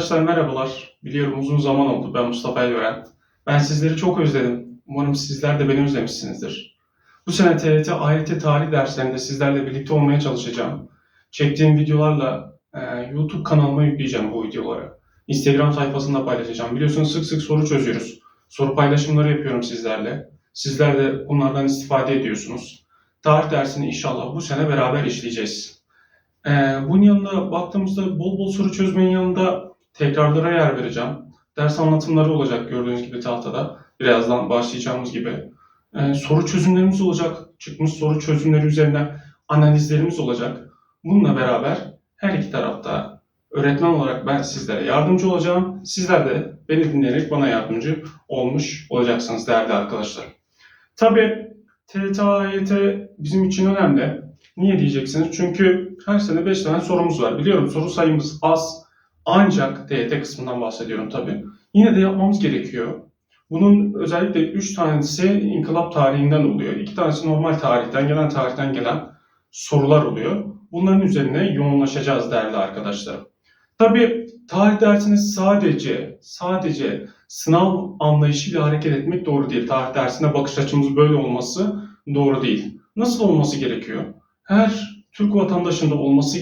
Arkadaşlar merhabalar. Biliyorum uzun zaman oldu. Ben Mustafa Elveren. Ben sizleri çok özledim. Umarım sizler de beni özlemişsinizdir. Bu sene TYT, AYT tarih derslerinde sizlerle birlikte olmaya çalışacağım. Çektiğim videolarla e, YouTube kanalıma yükleyeceğim bu videoları. Instagram sayfasında paylaşacağım. Biliyorsunuz sık sık soru çözüyoruz. Soru paylaşımları yapıyorum sizlerle. Sizler de bunlardan istifade ediyorsunuz. Tarih dersini inşallah bu sene beraber işleyeceğiz. Ee, bunun yanında baktığımızda bol bol soru çözmenin yanında tekrarlara yer vereceğim. Ders anlatımları olacak gördüğünüz gibi tahtada. Birazdan başlayacağımız gibi. Ee, soru çözümlerimiz olacak. Çıkmış soru çözümleri üzerine analizlerimiz olacak. Bununla beraber her iki tarafta öğretmen olarak ben sizlere yardımcı olacağım. Sizler de beni dinleyerek bana yardımcı olmuş olacaksınız değerli arkadaşlar. Tabii TYT, AYT bizim için önemli. Niye diyeceksiniz? Çünkü her sene 5 tane sorumuz var. Biliyorum soru sayımız az. Ancak TYT kısmından bahsediyorum tabii. Yine de yapmamız gerekiyor. Bunun özellikle 3 tanesi inkılap tarihinden oluyor. 2 tanesi normal tarihten, gelen tarihten gelen sorular oluyor. Bunların üzerine yoğunlaşacağız değerli arkadaşlarım. Tabii tarih dersini sadece sadece sınav anlayışıyla hareket etmek doğru değil. Tarih dersine bakış açımız böyle olması doğru değil. Nasıl olması gerekiyor? Her Türk vatandaşında olması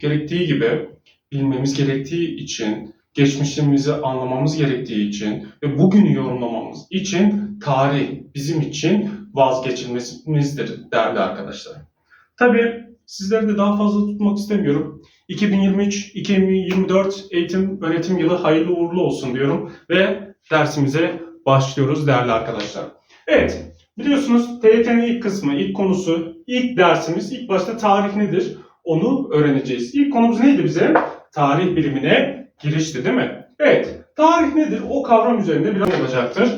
gerektiği gibi bilmemiz gerektiği için, geçmişimizi anlamamız gerektiği için ve bugünü yorumlamamız için tarih bizim için vazgeçilmezimizdir değerli arkadaşlar. Tabii sizleri de daha fazla tutmak istemiyorum. 2023-2024 eğitim öğretim yılı hayırlı uğurlu olsun diyorum ve dersimize başlıyoruz değerli arkadaşlar. Evet, biliyorsunuz TYT'nin ilk kısmı, ilk konusu, ilk dersimiz, ilk başta tarih nedir? Onu öğreneceğiz. İlk konumuz neydi bize? Tarih bilimine girişti değil mi? Evet, tarih nedir? O kavram üzerinde biraz olacaktır.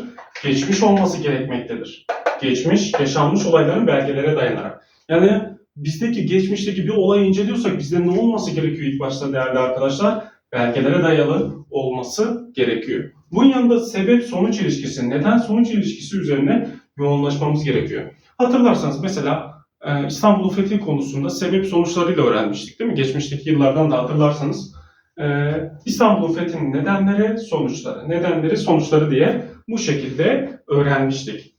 Geçmiş olması gerekmektedir. Geçmiş, yaşanmış olayların belgelere dayanarak. Yani bizdeki geçmişteki bir olayı inceliyorsak bizde ne olması gerekiyor ilk başta değerli arkadaşlar? Belgelere dayalı olması gerekiyor. Bunun yanında sebep sonuç ilişkisi, neden sonuç ilişkisi üzerine yoğunlaşmamız gerekiyor. Hatırlarsanız mesela İstanbul'un fethi konusunda sebep sonuçlarıyla öğrenmiştik değil mi? Geçmişteki yıllardan da hatırlarsanız e, İstanbul'un fethinin nedenleri, sonuçları, nedenleri, sonuçları diye bu şekilde öğrenmiştik.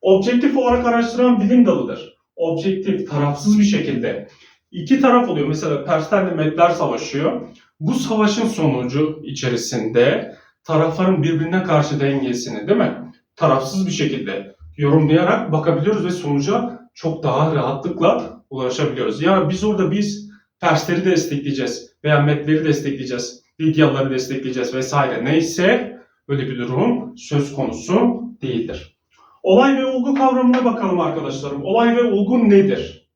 Objektif olarak araştıran bilim dalıdır. Objektif, tarafsız bir şekilde. İki taraf oluyor. Mesela Perslerle Medler savaşıyor. Bu savaşın sonucu içerisinde tarafların birbirine karşı dengesini değil mi? Tarafsız bir şekilde yorumlayarak bakabiliyoruz ve sonuca çok daha rahatlıkla ulaşabiliyoruz. Ya biz orada biz Persleri destekleyeceğiz veya Medleri destekleyeceğiz, Lidyalıları destekleyeceğiz vesaire neyse böyle bir durum söz konusu değildir. Olay ve olgu kavramına bakalım arkadaşlarım. Olay ve olgu nedir?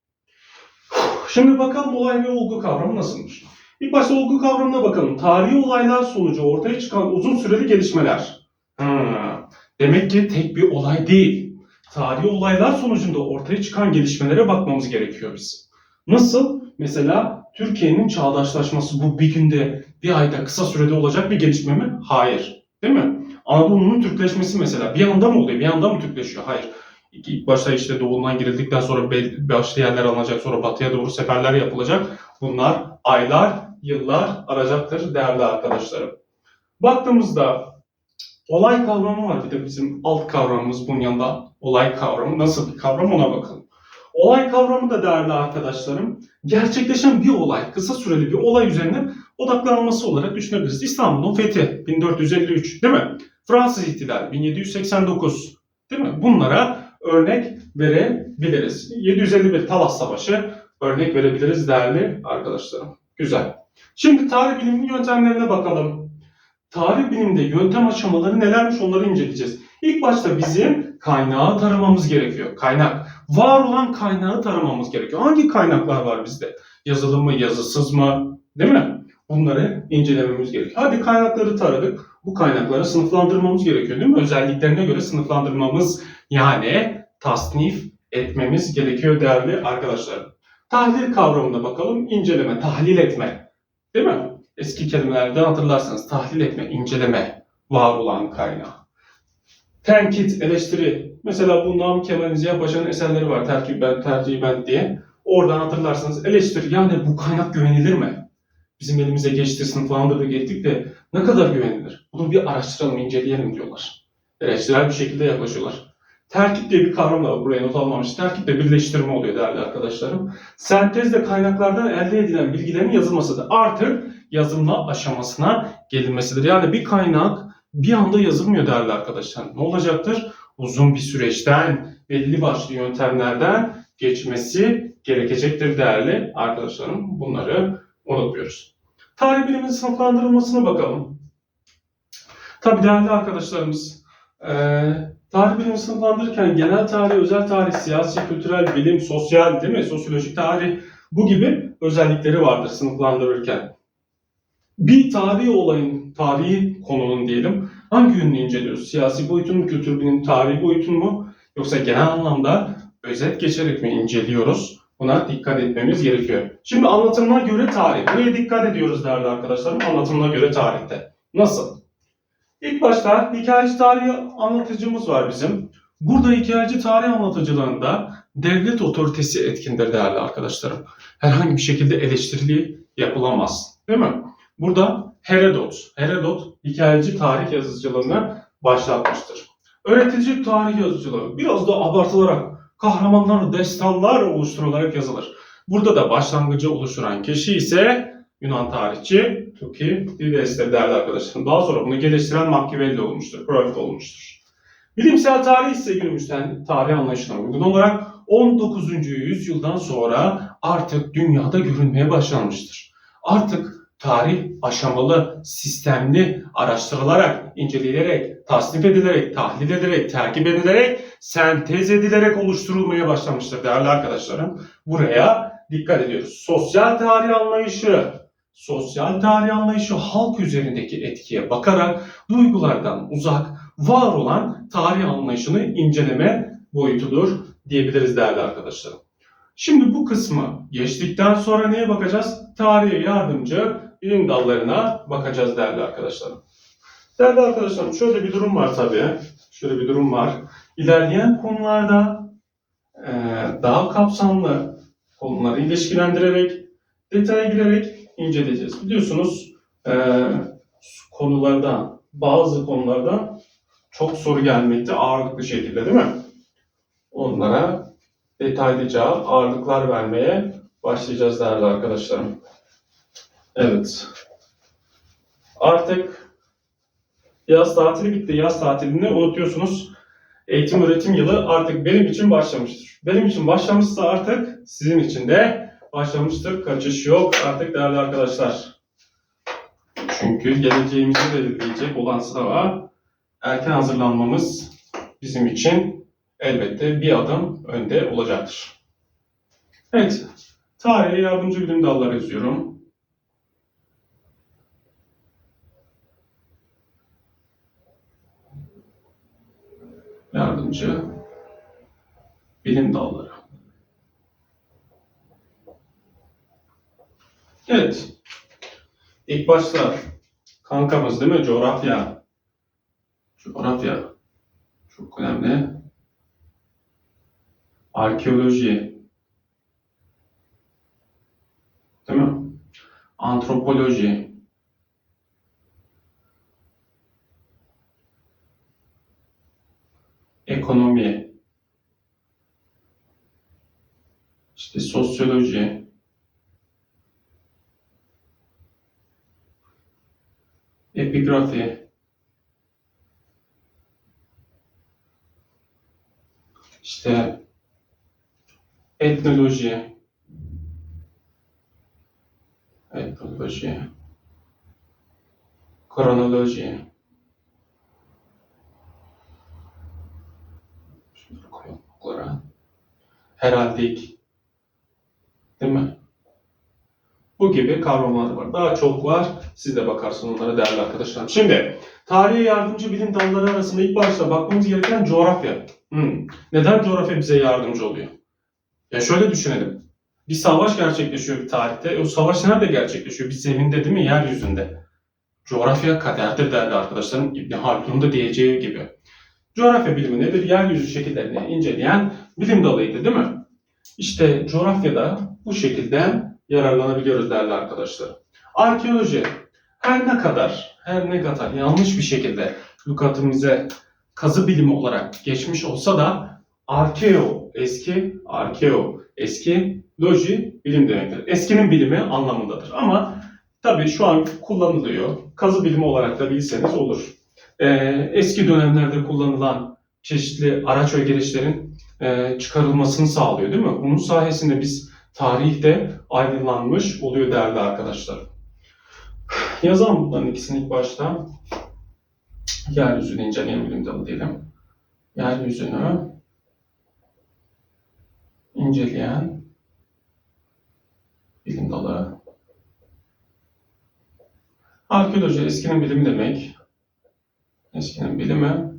Şimdi bakalım olay ve olgu kavramı nasılmış? İlk başta olgu kavramına bakalım. Tarihi olaylar sonucu ortaya çıkan uzun süreli gelişmeler. Ha, demek ki tek bir olay değil. Tarihi olaylar sonucunda ortaya çıkan gelişmelere bakmamız gerekiyor biz. Nasıl? Mesela Türkiye'nin çağdaşlaşması bu bir günde, bir ayda, kısa sürede olacak bir gelişme mi? Hayır. Değil mi? Anadolu'nun Türkleşmesi mesela bir anda mı oluyor, bir anda mı Türkleşiyor? Hayır. İlk başta işte doğudan girildikten sonra başlı yerler alınacak, sonra batıya doğru seferler yapılacak. Bunlar aylar, yıllar aracaktır değerli arkadaşlarım. Baktığımızda olay kavramı var bir de bizim alt kavramımız bunun yanında olay kavramı. Nasıl bir kavram ona bakalım. Olay kavramı da değerli arkadaşlarım gerçekleşen bir olay, kısa süreli bir olay üzerine odaklanılması olarak düşünebiliriz. İstanbul'un fethi 1453 değil mi? Fransız ihtilali 1789 değil mi? Bunlara örnek verebiliriz. 751 Talas Savaşı örnek verebiliriz değerli arkadaşlarım. Güzel. Şimdi tarih biliminin yöntemlerine bakalım. Tarih biliminde yöntem aşamaları nelermiş onları inceleyeceğiz. İlk başta bizim kaynağı taramamız gerekiyor. Kaynak. Var olan kaynağı taramamız gerekiyor. Hangi kaynaklar var bizde? Yazılı mı, yazısız mı? Değil mi? Bunları incelememiz gerekiyor. Hadi kaynakları taradık. Bu kaynakları sınıflandırmamız gerekiyor değil mi? Özelliklerine göre sınıflandırmamız yani tasnif etmemiz gerekiyor değerli arkadaşlarım. Tahlil kavramına bakalım. İnceleme, tahlil etme. Değil mi? Eski kelimelerden hatırlarsanız tahlil etme, inceleme, var olan kaynağı. Tenkit, eleştiri. Mesela bu Nam Kemal Ziya Paşa'nın eserleri var. Terkip ben, tercih ben diye. Oradan hatırlarsanız eleştir. Yani bu kaynak güvenilir mi? bizim elimize geçti, sınıflandırdık ettik de ne kadar güvenilir? Bunu bir araştıralım, inceleyelim diyorlar. Eleştirel bir şekilde yaklaşıyorlar. Terkip diye bir kavram var. Buraya not almamış. Terkip de birleştirme oluyor değerli arkadaşlarım. Sentezde kaynaklardan elde edilen bilgilerin yazılmasıdır. Artık yazılma aşamasına gelinmesidir. Yani bir kaynak bir anda yazılmıyor değerli arkadaşlar. Ne olacaktır? Uzun bir süreçten, belli başlı yöntemlerden geçmesi gerekecektir değerli arkadaşlarım. Bunları unutmuyoruz. Tarih biliminin sınıflandırılmasına bakalım. Tabii değerli arkadaşlarımız, eee tarih bilimi sınıflandırırken genel tarih, özel tarih, siyasi, kültürel, bilim, sosyal değil mi? Sosyolojik tarih bu gibi özellikleri vardır sınıflandırırken. Bir tarihi olayın, tarihi konunun diyelim hangi yönünü inceliyoruz? Siyasi boyutun mu, kültür bilim, tarihi boyutun mu? Yoksa genel anlamda özet geçerek mi inceliyoruz? Buna dikkat etmemiz gerekiyor. Şimdi anlatımına göre tarih. Buraya dikkat ediyoruz değerli arkadaşlarım. Anlatımına göre tarihte. Nasıl? İlk başta hikayeci tarih anlatıcımız var bizim. Burada hikayeci tarih anlatıcılığında devlet otoritesi etkindir değerli arkadaşlarım. Herhangi bir şekilde eleştirili yapılamaz. Değil mi? Burada Herodot, Herodot hikayeci tarih yazıcılığını başlatmıştır. Öğretici tarih yazıcılığı biraz da abartılarak kahramanlar, destanlar oluşturularak yazılır. Burada da başlangıcı oluşturan kişi ise Yunan tarihçi Tukidides'tir değerli arkadaşlarım. Daha sonra bunu geliştiren Machiavelli olmuştur, Freud olmuştur. Bilimsel tarih ise günümüzden tarih anlayışına uygun olarak 19. yüzyıldan sonra artık dünyada görünmeye başlanmıştır. Artık tarih aşamalı, sistemli araştırılarak, incelenerek, tasnif edilerek, tahlil edilerek, takip edilerek, sentez edilerek oluşturulmaya başlamıştır değerli arkadaşlarım. Buraya dikkat ediyoruz. Sosyal tarih anlayışı, sosyal tarih anlayışı halk üzerindeki etkiye bakarak duygulardan uzak, var olan tarih anlayışını inceleme boyutudur diyebiliriz değerli arkadaşlarım. Şimdi bu kısmı geçtikten sonra neye bakacağız? Tarihe yardımcı bilim dallarına bakacağız değerli arkadaşlarım. Değerli arkadaşlarım şöyle bir durum var tabii. Şöyle bir durum var. İlerleyen konularda eee, daha kapsamlı konuları ilişkilendirerek, detaya girerek inceleyeceğiz. Biliyorsunuz eee konulardan, bazı konulardan çok soru gelmekte ağırlıklı şekilde değil mi? Onlara detaylıca ağırlıklar vermeye başlayacağız değerli arkadaşlarım. Evet. Artık yaz tatili bitti. Yaz tatilini unutuyorsunuz. Eğitim öğretim yılı artık benim için başlamıştır. Benim için başlamışsa artık sizin için de başlamıştır. Kaçış yok artık değerli arkadaşlar. Çünkü geleceğimizi belirleyecek olan sınava erken hazırlanmamız bizim için elbette bir adım önde olacaktır. Evet, tarihe yardımcı bilim dalları yazıyorum. Yardımcı bilim dalları. Evet, ilk başta kankamız değil mi? Coğrafya. Coğrafya. Çok önemli. Arkeoloji. Değil mi? Antropoloji. Ekonomi. İşte sosyoloji. Epigrafi. İşte etnoloji, etnoloji, kronoloji, şunları koyalım bunlara, heraldik, değil mi? Bu gibi kavramlar var. Daha çok var. Siz de bakarsınız onlara değerli arkadaşlarım. Şimdi tarihe yardımcı bilim dalları arasında ilk başta bakmamız gereken coğrafya. Hmm. Neden coğrafya bize yardımcı oluyor? Ya şöyle düşünelim. Bir savaş gerçekleşiyor bir tarihte. E o savaş nerede gerçekleşiyor? Bir zeminde değil mi? Yeryüzünde. Coğrafya kaderdir değerli arkadaşlarım. İbni Haldun'un da diyeceği gibi. Coğrafya bilimi nedir? Yeryüzü şekillerini inceleyen bilim dalıydı değil mi? İşte coğrafyada bu şekilde yararlanabiliyoruz değerli arkadaşlar. Arkeoloji her ne kadar, her ne kadar yanlış bir şekilde lukatimize kazı bilimi olarak geçmiş olsa da arkeo eski, arkeo eski, loji bilim demektir. Eskinin bilimi anlamındadır. Ama tabii şu an kullanılıyor. Kazı bilimi olarak da bilseniz olur. Ee, eski dönemlerde kullanılan çeşitli araç ve gereçlerin e, çıkarılmasını sağlıyor değil mi? Bunun sayesinde biz tarihte aydınlanmış oluyor değerli arkadaşlar. Yazalım bunların ikisini ilk başta. Yeryüzünü inceleyen bilim dalı diyelim. Yeryüzünü inceleyen bilim dalı. Arkeoloji eskinin bilimi demek. Eskinin bilimi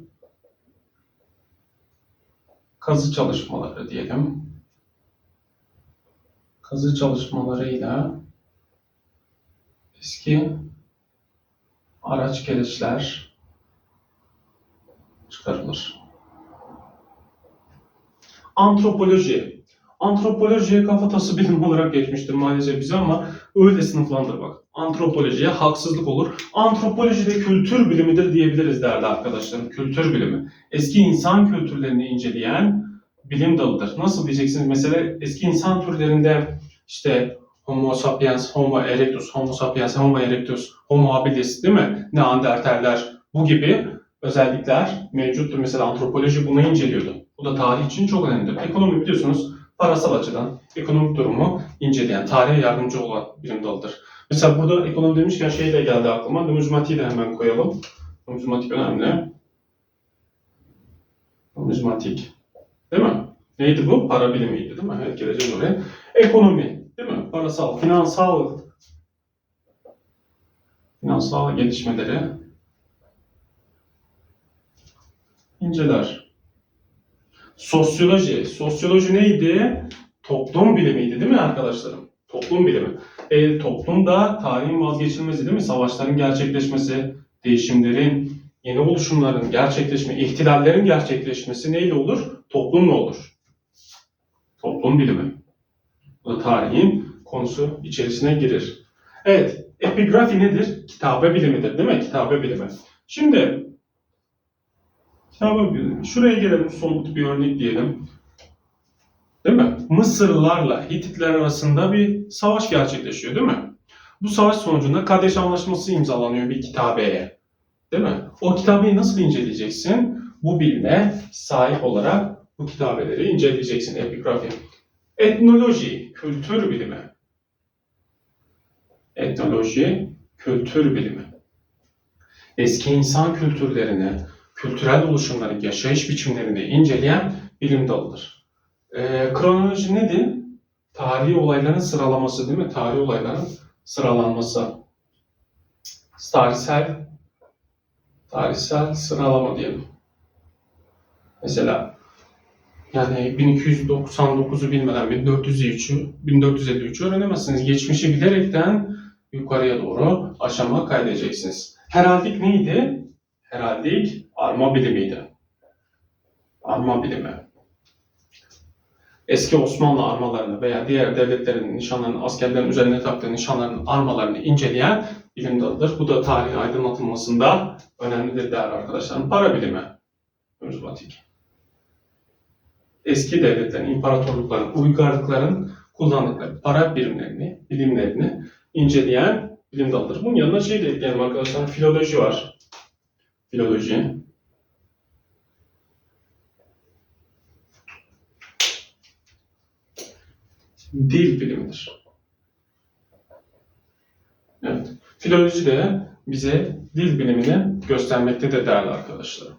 kazı çalışmaları diyelim. Kazı çalışmalarıyla eski araç gereçler çıkarılır. Antropoloji. Antropolojiye kafatası bilim olarak geçmiştir maalesef bize ama öyle sınıflandır bak. Antropolojiye haksızlık olur. Antropoloji de kültür bilimidir diyebiliriz değerli arkadaşlarım. Kültür bilimi. Eski insan kültürlerini inceleyen bilim dalıdır. Nasıl diyeceksiniz? Mesela eski insan türlerinde işte Homo sapiens, Homo erectus, Homo sapiens, Homo erectus, Homo habilis değil mi? Neandertaller bu gibi özellikler mevcuttur. Mesela antropoloji bunu inceliyordu. Bu da tarih için çok önemlidir. Ekonomi biliyorsunuz parasal açıdan ekonomik durumu inceleyen, tarihe yardımcı olan bilim dalıdır. Mesela burada ekonomi demişken şey de geldi aklıma. Numizmatiği de hemen koyalım. Numizmatik önemli. Numizmatik. Değil mi? Neydi bu? Para bilimiydi değil mi? Evet geleceğiz oraya. Ekonomi. Değil mi? Parasal, finansal finansal gelişmeleri inceler. Sosyoloji. Sosyoloji neydi? Toplum bilimiydi değil mi arkadaşlarım? Toplum bilimi. E, toplumda tarihin vazgeçilmezi değil mi? Savaşların gerçekleşmesi, değişimlerin, yeni oluşumların gerçekleşme, ihtilallerin gerçekleşmesi neyle olur? Toplumla olur. Toplum bilimi. Bu da tarihin konusu içerisine girir. Evet, epigrafi nedir? Kitabe bilimidir değil mi? Kitabe bilimi. Şimdi kitabe bilimi. Şuraya gelelim somut bir örnek diyelim. Değil mi? Mısırlılarla Hititler arasında bir savaş gerçekleşiyor değil mi? Bu savaş sonucunda Kadeş Anlaşması imzalanıyor bir kitabeye. Değil mi? O kitabeyi nasıl inceleyeceksin? Bu bilime sahip olarak bu kitabeleri inceleyeceksin. Epigrafi. Etnoloji, kültür bilimi. Etnoloji, kültür bilimi. Eski insan kültürlerini, kültürel oluşumları, yaşayış biçimlerini inceleyen bilim dalıdır. Ee, kronoloji nedir? Tarihi olayların sıralaması değil mi? Tarihi olayların sıralanması. Tarihsel tarihsel sıralama diyelim. Mesela yani 1299'u bilmeden 1453'ü 1453'ü öğrenemezsiniz. Geçmişi bilerekten yukarıya doğru aşama kaydedeceksiniz. Heraldik neydi? Heraldik arma bilimiydi. Arma bilimi. Eski Osmanlı armalarını veya diğer devletlerin nişanlarını, askerlerin üzerine taktığı nişanların armalarını inceleyen bilim dalıdır. Bu da tarihin aydınlatılmasında önemlidir değerli arkadaşlarım. Para bilimi. Numizmatik eski devletlerin, imparatorlukların, uygarlıkların kullandıkları para birimlerini, bilimlerini inceleyen bilim dalıdır. Bunun yanına şey de ekleyelim arkadaşlar, filoloji var. Filoloji. Dil bilimidir. Evet. Filoloji de bize dil bilimini göstermektedir değerli arkadaşlarım.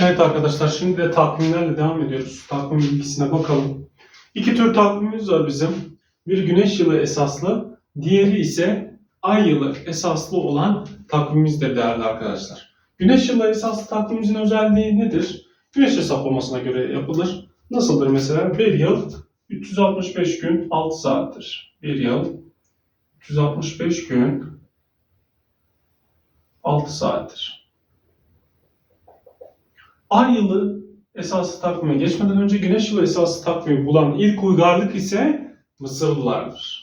Evet arkadaşlar şimdi de takvimlerle devam ediyoruz. Takvim bilgisine bakalım. İki tür takvimimiz var bizim. Bir güneş yılı esaslı, diğeri ise ay yılı esaslı olan takvimimizdir değerli arkadaşlar. Güneş yılı esaslı takvimimizin özelliği nedir? Güneş hesaplamasına göre yapılır. Nasıldır mesela? Bir yıl 365 gün 6 saattir. Bir yıl 365 gün 6 saattir. Ay yılı esası takvime geçmeden önce güneş yılı esası takvimi bulan ilk uygarlık ise Mısırlılardır.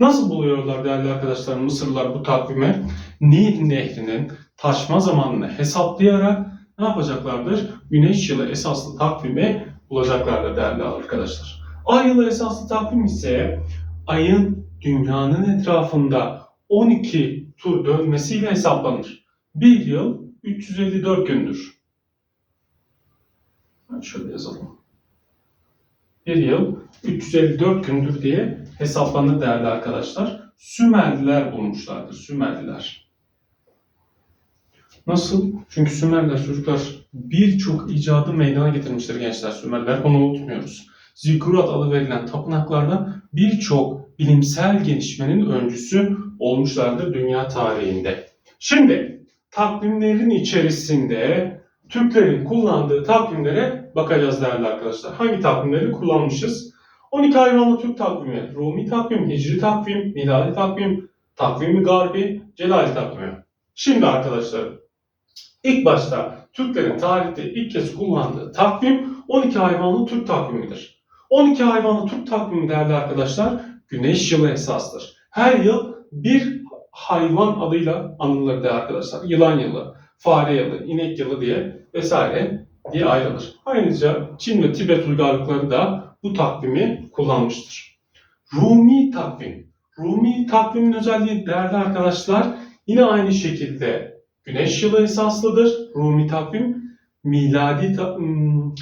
Nasıl buluyorlar değerli arkadaşlar Mısırlılar bu takvime? Nil nehrinin taşma zamanını hesaplayarak ne yapacaklardır? Güneş yılı esaslı takvimi bulacaklardır değerli arkadaşlar. Ay yılı esaslı takvim ise ayın dünyanın etrafında 12 tur dönmesiyle hesaplanır. Bir yıl 354 gündür. Şöyle yazalım. Bir yıl 354 gündür diye hesaplanır değerli arkadaşlar. Sümerliler bulmuşlardır. Sümerliler. Nasıl? Çünkü Sümerler çocuklar birçok icadı meydana getirmiştir gençler Sümerler. Onu unutmuyoruz. Zikurat adı verilen tapınaklarda birçok bilimsel gelişmenin öncüsü olmuşlardır dünya tarihinde. Şimdi takvimlerin içerisinde Türklerin kullandığı takvimlere bakacağız değerli arkadaşlar. Hangi takvimleri kullanmışız? 12 hayvanlı Türk takvimi, Rumi takvim, Hicri takvim, Miladi takvim, takvimi Garbi, Celali takvimi. Şimdi arkadaşlar ilk başta Türklerin tarihte ilk kez kullandığı takvim 12 hayvanlı Türk takvimidir. 12 hayvanlı Türk takvimi değerli arkadaşlar güneş yılı esastır. Her yıl bir hayvan adıyla anılır değerli arkadaşlar. Yılan yılı, fare yılı, inek yılı diye vesaire diye ayrılır. Ayrıca Çin ve Tibet uygarlıkları da bu takvimi kullanmıştır. Rumi takvim. Rumi takvimin özelliği değerli arkadaşlar yine aynı şekilde güneş yılı esaslıdır. Rumi takvim miladi ta- hmm,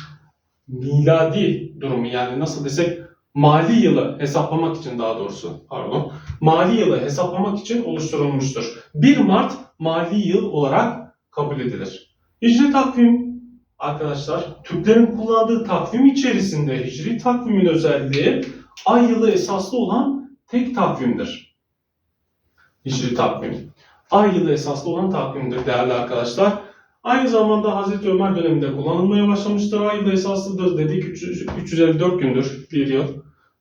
miladi durumu yani nasıl desek mali yılı hesaplamak için daha doğrusu pardon mali yılı hesaplamak için oluşturulmuştur. 1 Mart mali yıl olarak kabul edilir. Hicri takvim arkadaşlar Türklerin kullandığı takvim içerisinde hicri takvimin özelliği ay yılı esaslı olan tek takvimdir. Hicri takvim. Ay yılı esaslı olan takvimdir değerli arkadaşlar. Aynı zamanda Hazreti Ömer döneminde kullanılmaya başlamıştır. Ay yılı esaslıdır dedik 300 354 gündür bir yıl.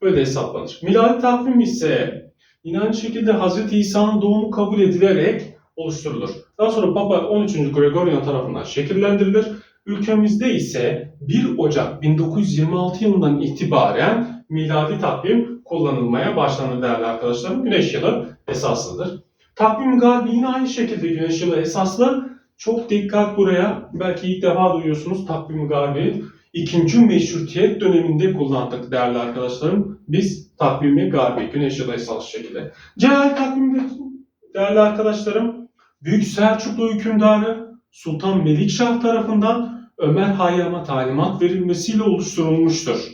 Böyle hesaplanır. Miladi takvim ise yine aynı şekilde Hazreti İsa'nın doğumu kabul edilerek oluşturulur. Daha sonra Papa 13. Gregorian tarafından şekillendirilir. Ülkemizde ise 1 Ocak 1926 yılından itibaren miladi takvim kullanılmaya başlandı değerli arkadaşlarım. Güneş yılı esaslıdır. Takvim garbi yine aynı şekilde güneş yılı esaslı. Çok dikkat buraya. Belki ilk defa duyuyorsunuz takvim garbi. İkinci meşrutiyet döneminde kullandık değerli arkadaşlarım. Biz takvimi garbi, güneş yılı esaslı şekilde. Celal takvimde değerli arkadaşlarım Büyük Selçuklu hükümdarı Sultan Melikşah tarafından Ömer Hayyam'a talimat verilmesiyle oluşturulmuştur.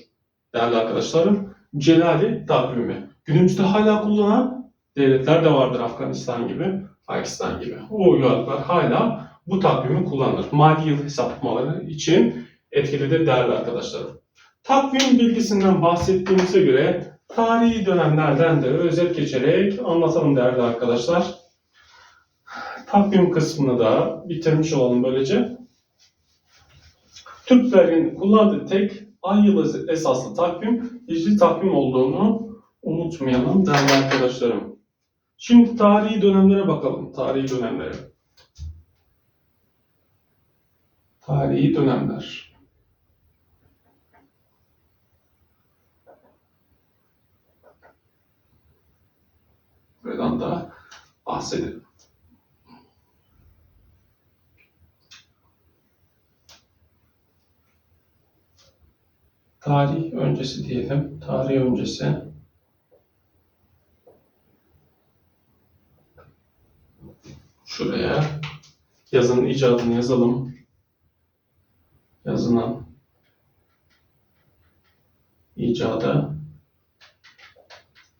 Değerli arkadaşlarım, Celali takvimi. Günümüzde hala kullanan devletler de vardır Afganistan gibi, Pakistan gibi. O uygarlıklar hala bu takvimi kullanır. Mali yıl hesaplamaları için etkilidir değerli arkadaşlarım. Takvim bilgisinden bahsettiğimize göre tarihi dönemlerden de özet geçerek anlatalım değerli arkadaşlar. Takvim kısmını da bitirmiş olalım böylece. Türklerin kullandığı tek ay yılı esaslı takvim hicri takvim olduğunu unutmayalım değerli arkadaşlarım. Şimdi tarihi dönemlere bakalım. Tarihi dönemlere. Tarihi dönemler. Buradan da bahsedelim. Tarih öncesi diyelim. Tarih öncesi. Şuraya yazının icadını yazalım. Yazının icadı.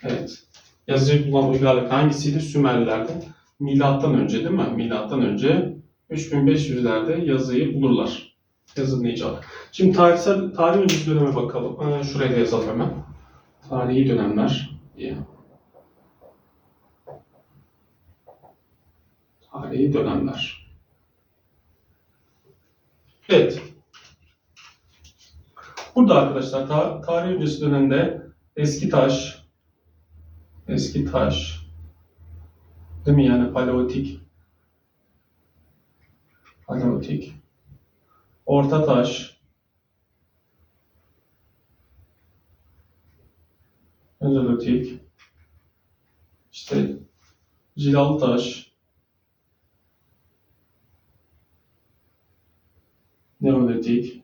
Evet. Yazıcı bulan uygarlık hangisiydi? Sümerlilerdi. Milattan önce değil mi? Milattan önce 3500'lerde yazıyı bulurlar. İcadı. Şimdi tarihsel, tarih öncesi döneme bakalım. Ee, şuraya da yazalım hemen. Tarihi dönemler diye. Tarihi dönemler. Evet. Burada arkadaşlar ta- tarih öncesi dönemde eski taş, eski taş, değil mi yani paleolitik, Paleolitik. Orta taş. Mezolitik. İşte cilalı taş. Neolitik.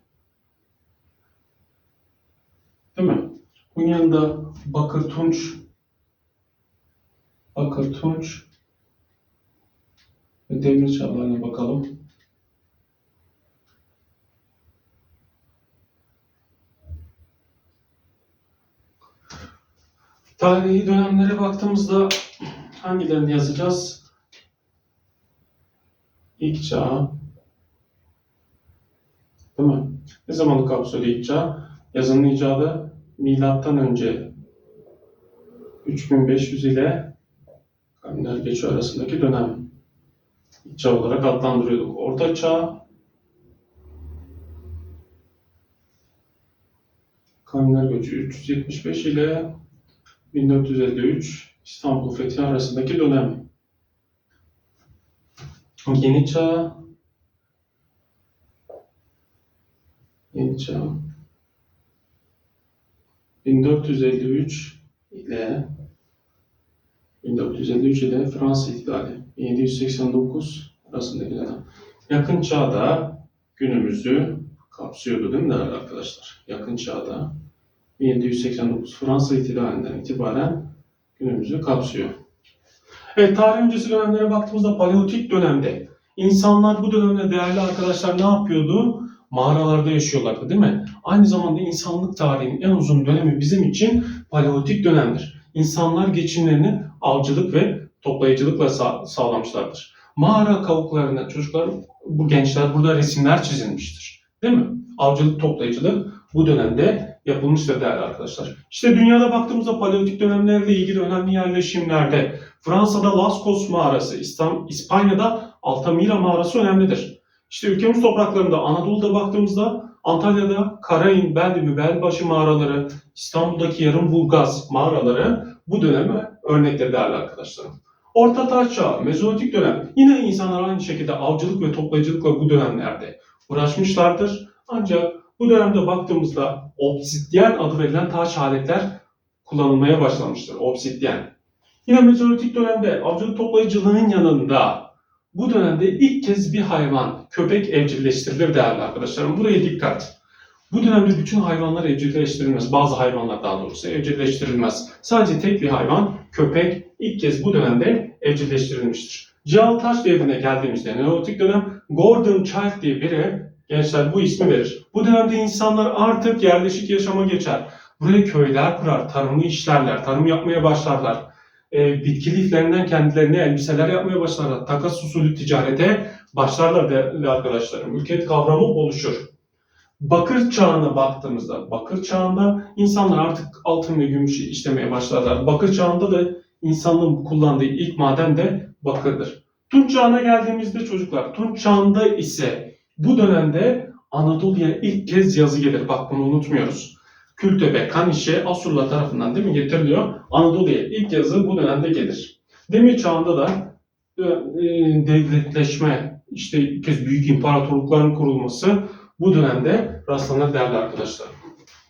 Değil mi? Bunun yanında bakır tunç, bakır tunç ve demir çağlarına bakalım. Tarihi dönemlere baktığımızda hangilerini yazacağız? İlk çağ, değil mi? Ne zamanı kapsıyor ilk çağ? Yazının icadı milattan önce 3500 ile Kavimler Göçü arasındaki dönem ilk çağ olarak adlandırıyorduk. Orta çağ Kavimler Göçü 375 ile 1453 İstanbul Fethi arasındaki dönem. Yeni Çağ Yeni Çağ 1453 ile 1453 ile Fransız İhtilali 1789 arasındaki dönem. Yakın çağda günümüzü kapsıyordu değil mi arkadaşlar? Yakın çağda 1789 Fransa İhtilalinden itibaren günümüzü kapsıyor. Evet, tarih öncesi dönemlere baktığımızda Paleolitik dönemde insanlar bu dönemde değerli arkadaşlar ne yapıyordu? Mağaralarda yaşıyorlardı değil mi? Aynı zamanda insanlık tarihinin en uzun dönemi bizim için Paleolitik dönemdir. İnsanlar geçimlerini avcılık ve toplayıcılıkla sağ- sağlamışlardır. Mağara kavuklarına çocuklar, bu gençler burada resimler çizilmiştir. Değil mi? Avcılık, toplayıcılık bu dönemde yapılmıştır değerli arkadaşlar. İşte dünyada baktığımızda Paleolitik dönemlerle ilgili önemli yerleşimlerde Fransa'da Lascaux mağarası, İspanya'da Altamira mağarası önemlidir. İşte ülkemiz topraklarında Anadolu'da baktığımızda Antalya'da Karayın, Beldibi, Belbaşı mağaraları, İstanbul'daki Yarımburgaz mağaraları bu döneme örnekleri değerli arkadaşlarım. Orta Taş Çağı, Mezolitik dönem. Yine insanlar aynı şekilde avcılık ve toplayıcılıkla bu dönemlerde uğraşmışlardır. Ancak bu dönemde baktığımızda obsidyen adı verilen taş aletler kullanılmaya başlamıştır. Obsidyen. Yine Mezolitik dönemde avcılık toplayıcılığın yanında bu dönemde ilk kez bir hayvan, köpek evcilleştirilir değerli arkadaşlarım. Buraya dikkat. Bu dönemde bütün hayvanlar evcilleştirilmez. Bazı hayvanlar daha doğrusu evcilleştirilmez. Sadece tek bir hayvan, köpek ilk kez bu dönemde evcilleştirilmiştir. Cihalı Taş devrine geldiğimizde Neolitik dönem Gordon Child diye biri gençler bu ismi verir. Bu dönemde insanlar artık yerleşik yaşama geçer. Buraya köyler kurar, tarımı işlerler, tarım yapmaya başlarlar. E, bitki kendilerine elbiseler yapmaya başlarlar. Takas usulü ticarete başlarlar değerli arkadaşlarım. Ülket kavramı oluşur. Bakır çağına baktığımızda, bakır çağında insanlar artık altın ve gümüşü işlemeye başlarlar. Bakır çağında da insanlığın kullandığı ilk maden de bakırdır. Tunç çağına geldiğimizde çocuklar, Tunç çağında ise bu dönemde Anadolu'ya ilk kez yazı gelir. Bak bunu unutmuyoruz. Kültebe, Kanişe, Asurlar tarafından değil mi getiriliyor? Anadolu'ya ilk yazı bu dönemde gelir. Demir çağında da e, e, devletleşme, işte ilk kez büyük imparatorlukların kurulması bu dönemde rastlanır değerli arkadaşlar.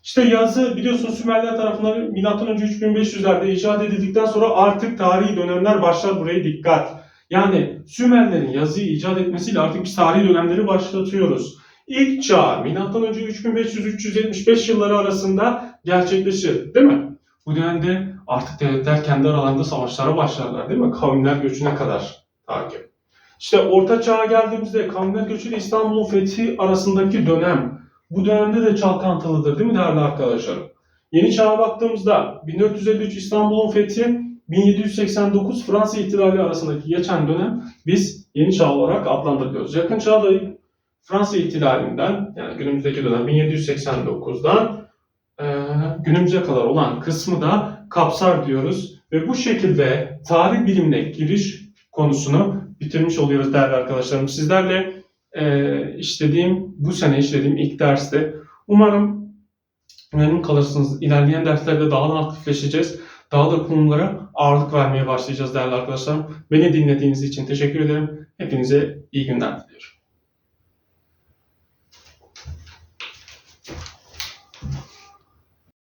İşte yazı biliyorsun Sümerler tarafından M.Ö. 3500'lerde icat edildikten sonra artık tarihi dönemler başlar buraya dikkat. Yani Sümerlerin yazıyı icat etmesiyle artık biz tarihi dönemleri başlatıyoruz. İlk çağ M.Ö. 3500-375 yılları arasında gerçekleşir değil mi? Bu dönemde artık devletler kendi aralarında savaşlara başlarlar değil mi? Kavimler göçüne kadar takip. İşte Orta Çağ'a geldiğimizde Kavimler Göçü ile İstanbul'un fethi arasındaki dönem. Bu dönemde de çalkantılıdır değil mi değerli arkadaşlarım? Yeni Çağ'a baktığımızda 1453 İstanbul'un fethi, 1789 Fransa İhtilali arasındaki geçen dönem biz Yeni Çağ olarak adlandırıyoruz. Yakın Çağ'da Fransa İhtilalinden yani günümüzdeki dönem 1789'dan e, günümüze kadar olan kısmı da kapsar diyoruz. Ve bu şekilde tarih bilimine giriş konusunu bitirmiş oluyoruz değerli arkadaşlarım. Sizlerle e, işlediğim, bu sene işlediğim ilk derste umarım memnun kalırsınız. İlerleyen derslerde daha da aktifleşeceğiz. Daha da konulara ağırlık vermeye başlayacağız değerli arkadaşlarım. Beni dinlediğiniz için teşekkür ederim. Hepinize iyi günler diliyorum.